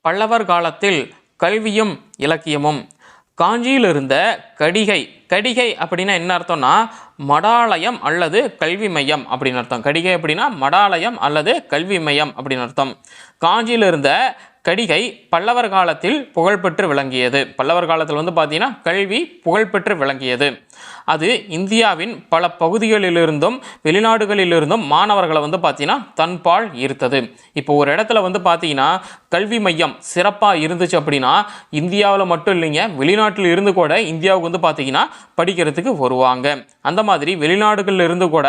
பல்லவர் காலத்தில் கல்வியும் இலக்கியமும். காஞ்சியில் இருந்த கடிகை கடிகை அப்படின்னா என்ன அர்த்தம்னா மடாலயம் அல்லது கல்வி மையம் அப்படின்னு அர்த்தம். கடிகை அப்படின்னா மடாலயம் அல்லது கல்வி மையம் அப்படின்னு அர்த்தம். காஞ்சியில் இருந்த கடிகை பல்லவர் காலத்தில் புகழ்பெற்று விளங்கியது. பல்லவர் காலத்தில் வந்து பார்த்தீங்கன்னா கல்வி புகழ்பெற்று விளங்கியது. அது இந்தியாவின் பல பகுதிகளிலிருந்தும் வெளிநாடுகளிலிருந்தும் மாணவர்களை வந்து பார்த்தீங்கன்னா தன்பால் ஈர்த்தது. இப்போ ஒரு இடத்துல வந்து பார்த்தீங்கன்னா கல்வி மையம் சிறப்பாக இருந்துச்சு அப்படின்னா இந்தியாவில் மட்டும் இல்லைங்க வெளிநாட்டில் இருந்து கூட இந்தியாவுக்கு வந்து பார்த்தீங்கன்னா படிக்கிறதுக்கு வருவாங்க. அந்த மாதிரி வெளிநாடுகளில் இருந்து கூட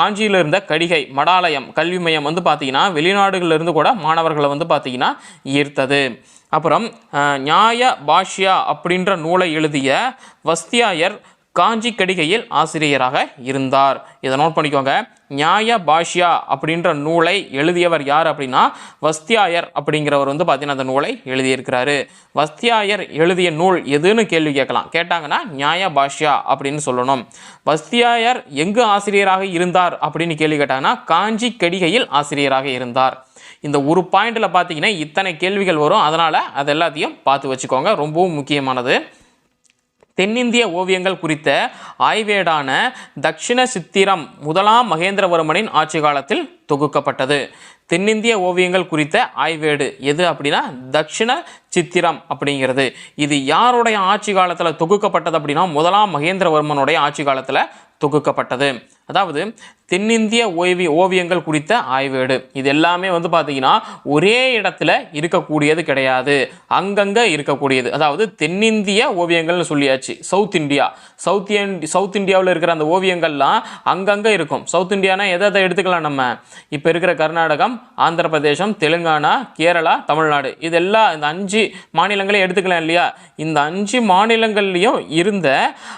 காஞ்சியில் இருந்த கடிகை மடாலயம் கல்வி மையம் வந்து பார்த்தீங்கன்னா வெளிநாடுகளில் இருந்து கூட மாணவர்களை வந்து பார்த்தீங்கன்னா ஈர்த்தது. அப்புறம் நியாய பாஷ்யா அப்படின்ற நூலை எழுதிய வஸ்தியாயர் காஞ்சி கடிகையில் ஆசிரியராக இருந்தார். இதை நோட் பண்ணிக்கோங்க. நியாய பாஷ்யா அப்படின்ற நூலை எழுதியவர் யார் அப்படின்னா வஸ்தியாயர் அப்படிங்கிறவர் வந்து பார்த்தீங்கன்னா அந்த நூலை எழுதியிருக்கிறாரு. வஸ்தியாயர் எழுதிய நூல் எதுன்னு கேள்வி கேட்கலாம். கேட்டாங்கன்னா நியாய பாஷ்யா அப்படின்னு சொல்லணும். வஸ்தியாயர் எங்கு ஆசிரியராக இருந்தார் அப்படின்னு கேள்வி கேட்டாங்கன்னா காஞ்சி கடிகையில் ஆசிரியராக இருந்தார். இந்த ஒரு பாயிண்டில் பார்த்தீங்கன்னா இத்தனை கேள்விகள் வரும். அதனால் அது எல்லாத்தையும் பார்த்து வச்சுக்கோங்க. ரொம்பவும் முக்கியமானது. தென்னிந்திய ஓவியங்கள் குறித்த ஆய்வேடான தக்ஷிண சித்திரம் முதலாம் மகேந்திரவர்மனின் ஆட்சி காலத்தில் தொகுக்கப்பட்டது. தென்னிந்திய ஓவியங்கள் குறித்த ஆய்வேடு எது அப்படின்னா தக்ஷிண சித்திரம் அப்படிங்கிறது. இது யாருடைய ஆட்சி காலத்தில் தொகுக்கப்பட்டது அப்படின்னா முதலாம் மகேந்திரவர்மனுடைய ஆட்சி காலத்தில் தொகுக்கப்பட்டது. அதாவது தென்னிந்திய ஓய்வி ஓவியங்கள் குறித்த ஆய்வேடு. இது எல்லாமே வந்து பார்த்தீங்கன்னா ஒரே இடத்துல இருக்கக்கூடியது கிடையாது. அங்கங்கே இருக்கக்கூடியது. அதாவது தென்னிந்திய ஓவியங்கள்னு சொல்லியாச்சு. South India. சவுத் சவுத் இந்தியாவில் இருக்கிற அந்த ஓவியங்கள்லாம் அங்கங்கே இருக்கும். சவுத் இந்தியானா எதை எதை எடுத்துக்கலாம் நம்ம? இப்போ இருக்கிற கர்நாடகம் ஆந்திர பிரதேசம் தெலுங்கானா கேரளா தமிழ்நாடு. இதெல்லாம் இந்த அஞ்சு மாநிலங்களையும் எடுத்துக்கலாம் இல்லையா? இந்த அஞ்சு மாநிலங்கள்லேயும் இருந்த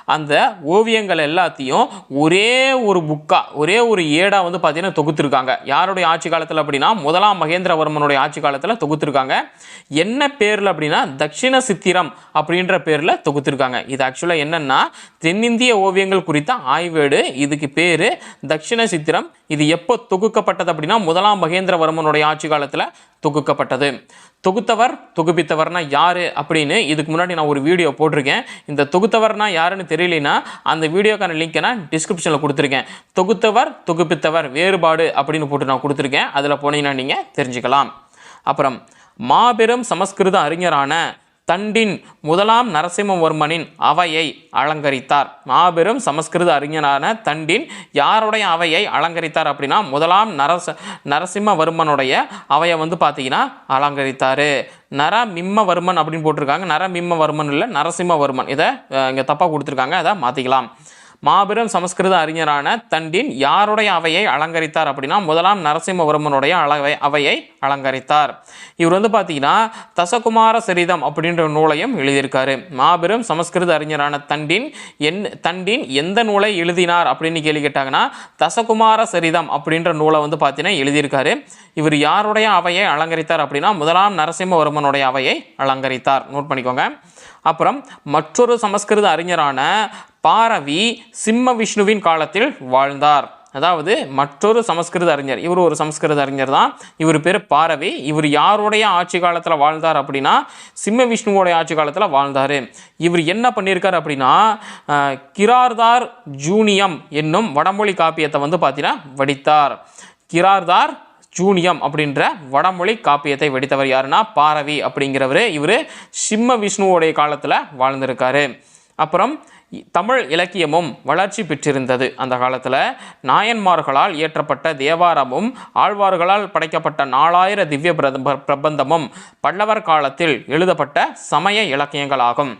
அந்த ஓவியங்கள் எல்லாத்தையும் ஒரே ஒரு புக்காக ஒரே ஒரு ஏடாக வந்து பார்த்திங்கன்னா தொகுத்துருக்காங்க. யாருடைய ஆட்சி காலத்தில் அப்படின்னா முதலாம் மகேந்திரவர்மனுடைய ஆட்சி காலத்தில் தொகுத்துருக்காங்க. என்ன பேரில் அப்படின்னா தட்சிண சித்திரம் அப்படின்ற பேரில் தொகுத்துருக்காங்க. இது ஆக்சுவலாக என்னென்னா தென்னிந்திய ஓவியங்கள் குறித்த ஆய்வேடு. இதுக்கு பேர் தட்சிண சித்திரம். இது எப்போ தொகுக்கப்பட்ட தொகுக்கப்பட்டது அப்படின்னா முதலாம் மகேந்திரவர்மனுடைய ஆட்சி காலத்தில் தொகுக்கப்பட்டது. தொகுத்தவர் தொகுப்பித்தவர்னா யார் அப்படின்னு இதுக்கு முன்னாடி நான் ஒரு வீடியோ போட்டிருக்கேன். இந்த தொகுத்தவர்னா யாருன்னு தெரியலனா அந்த வீடியோக்கான லிங்க்கை நான் டிஸ்கிரிப்ஷனில் கொடுத்துருக்கேன். தொகுத்தவர் தொகுப்பித்தவர் வேறுபாடு அப்படின்னு போட்டு நான் கொடுத்துருக்கேன். அதில் போனீங்கன்னா நீங்கள் தெரிஞ்சுக்கலாம். அப்புறம் மாபெரும் சமஸ்கிருத அறிஞரான தண்டின் முதலாம் நரசிம்மவர்மனின் அவையை அலங்கரித்தார். மாபெரும் சமஸ்கிருத அறிஞரான தண்டின் யாருடைய அவையை அலங்கரித்தார் அப்படின்னா முதலாம் நரச நரசிம்மவர்மனுடைய அவையை வந்து பார்த்தீங்கன்னா அலங்கரித்தார். நரமிம்மவர்மன் அப்படின்னு போட்டிருக்காங்க. நரமிம்மவர்மன் இல்லை நரசிம்மவர்மன். இதை இங்கே தப்பாக கொடுத்துருக்காங்க. அதை மாற்றிக்கலாம் மாபெரும் சமஸ்கிருத அறிஞரான தண்டின் யாருடைய அவையை அலங்கரித்தார் அப்படின்னா முதலாம் நரசிம்மவர்மனுடைய அளவை அவையை அலங்கரித்தார். இவர் வந்து பார்த்தீங்கன்னா தசகுமார சரிதம் அப்படின்ற நூலையும் எழுதியிருக்காரு. மாபெரும் சமஸ்கிருத அறிஞரான தண்டின் என் தண்டின் எந்த நூலை எழுதினார் அப்படின்னு கேள்வி கேட்டாங்கன்னா தசகுமார சரிதம் அப்படின்ற நூலை வந்து பார்த்தீங்கன்னா எழுதியிருக்காரு. இவர் யாருடைய அவையை அலங்கரித்தார் அப்படின்னா முதலாம் நரசிம்மவர்மனுடைய அவையை அலங்கரித்தார். நோட் பண்ணிக்கோங்க. அப்புறம் மற்றொரு சமஸ்கிருத அறிஞரான பாரவி சிம்ம விஷ்ணுவின் காலத்தில் வாழ்ந்தார். அதாவது மற்றொரு சமஸ்கிருத அறிஞர். இவர் ஒரு சமஸ்கிருத அறிஞர் தான். இவர் பேர் பாரவி. இவர் யாருடைய ஆட்சி காலத்தில் வாழ்ந்தார் அப்படின்னா சிம்ம விஷ்ணுவோடைய ஆட்சி காலத்தில் வாழ்ந்தார். இவர் என்ன பண்ணியிருக்கார் அப்படின்னா கிரார்தார் ஜூனியம் என்னும் வடமொழி காப்பியத்தை வந்து பார்த்தீங்கன்னா வடித்தார். கிரார்தார் ஜூனியம் அப்படின்ற வடமொழி காப்பியத்தை வெடித்தவர் யாருன்னா பாரவி அப்படிங்கிறவர். இவர் சிம்ம விஷ்ணுவோடைய காலத்தில் வாழ்ந்திருக்காரு. அப்புறம் தமிழ் இலக்கியமும் வளர்ச்சி பெற்றிருந்தது. அந்த காலத்தில் நாயன்மார்களால் இயற்றப்பட்ட தேவாரமும் ஆழ்வார்களால் படைக்கப்பட்ட நாலாயிர திவ்ய பிரபந்தமும் பல்லவர் காலத்தில் எழுதப்பட்ட சமய இலக்கியங்களாகும்.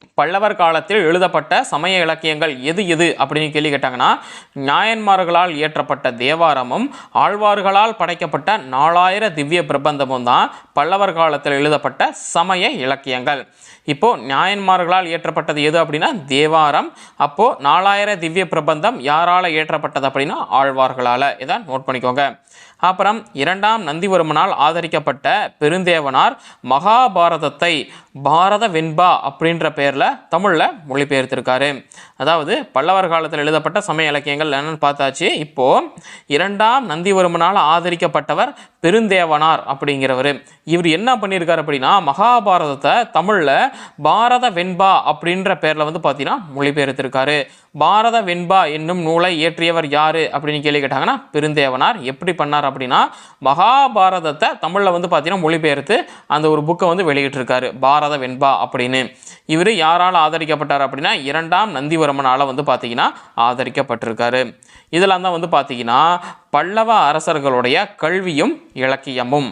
பல்லவர் காலத்தில் எழுதப்பட்ட சமய இலக்கியங்கள் எது எது அப்படின்னு கேள்வி கேட்டாங்கன்னா நாயன்மார்களால் இயற்றப்பட்ட தேவாரமும் ஆழ்வார்களால் படைக்கப்பட்ட நாலாயிர திவ்ய பிரபந்தமும் தான் பல்லவர் காலத்தில் எழுதப்பட்ட சமய இலக்கியங்கள். இப்போது நாயன்மார்களால் இயற்றப்பட்டது எது அப்படின்னா தேவாரம். அப்போது நாலாயிர திவ்ய பிரபந்தம் யாரால் இயற்றப்பட்டது அப்படின்னா ஆழ்வார்களால். இதை நோட் பண்ணிக்கோங்க. அப்புறம் இரண்டாம் நந்திவர்மனால் ஆதரிக்கப்பட்ட பெருந்தேவனார் மகாபாரதத்தை பாரத வெண்பா அப்படின்ற பெயரில் தமிழில் மொழிபெயர்த்திருக்காரு. அதாவது பல்லவர் காலத்தில் எழுதப்பட்ட சமய இலக்கியங்கள் என்னன்னு பார்த்தாச்சு. இப்போது இரண்டாம் நந்திவர்மனால் ஆதரிக்கப்பட்டவர் பெருந்தேவனார் அப்படிங்கிறவர். இவர் என்ன பண்ணியிருக்காரு அப்படின்னா மகாபாரதத்தை தமிழில் பாரத வெண்பா அப்படின்ற பேரில் வந்து பார்த்தீங்கன்னா மொழிபெயர்த்திருக்காரு. பாரத வெண்பா என்னும் நூலை இயற்றியவர் யாரு அப்படின்னு கேள்வி கேட்டாங்கன்னா பெருந்தேவனார். எப்படி பண்ணார் அப்படின்னா மகாபாரதத்தை தமிழில் வந்து பார்த்தீங்கன்னா மொழிபெயர்த்து அந்த ஒரு புக்கை வந்து வெளியிட்டிருக்காரு பாரத வெண்பா அப்படின்னு. இவர் யாரால் ஆதரிக்கப்பட்டார் அப்படின்னா இரண்டாம் நந்திவர்மனால் வந்து பார்த்தீங்கன்னா ஆதரிக்கப்பட்டிருக்காரு. இதெல்லாம் தான் வந்து பார்த்தீங்கன்னா பல்லவ அரசர்களுடைய கல்வியும் இலக்கியமும்.